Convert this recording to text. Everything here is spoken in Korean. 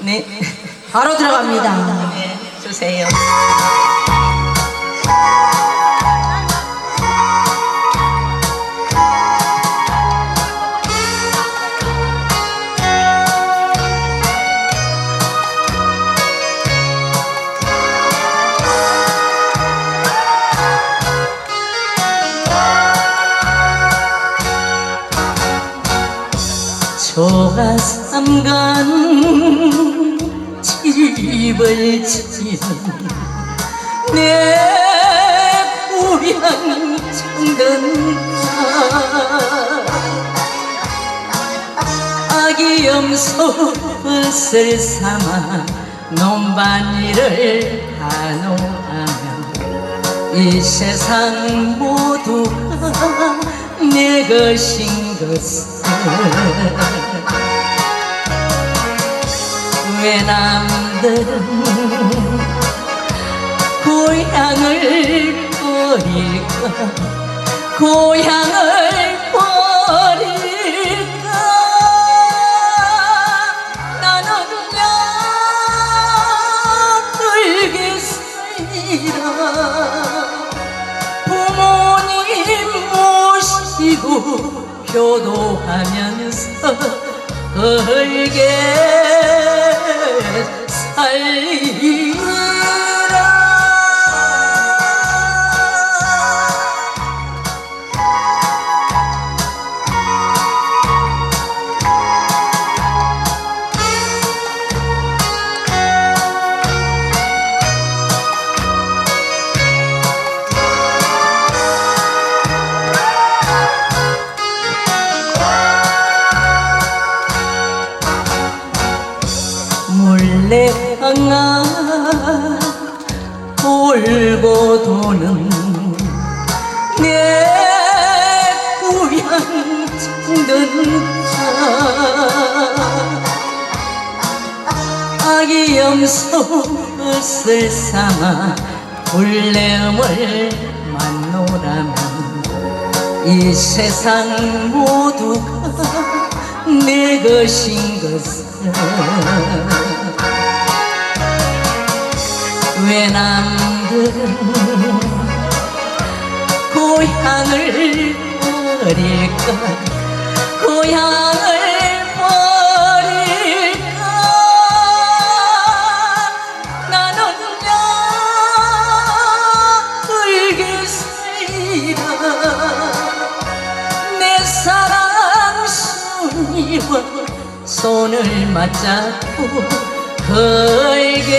네. 바로 들어갑니다. 네, 주세요. 조가삼간 집을 지은 내 고향 청든가 아기 염소을 삼아 논밭일을 한호하며 이 세상 모두가 내 것인 것을 왜 남들은 고향을 버릴까? 고향을 버릴까? 나는야 늙게 살리라 부모님 모시고 효도하면서 헐게 항아 돌고 도는 내 고향 청든자. 아기 염소을 삼아 불내음을 만노라면 이 세상 모두가 내 것인 것을 왜 남들은 고향을 버릴까? 고향을 손을 맞잡고 걸게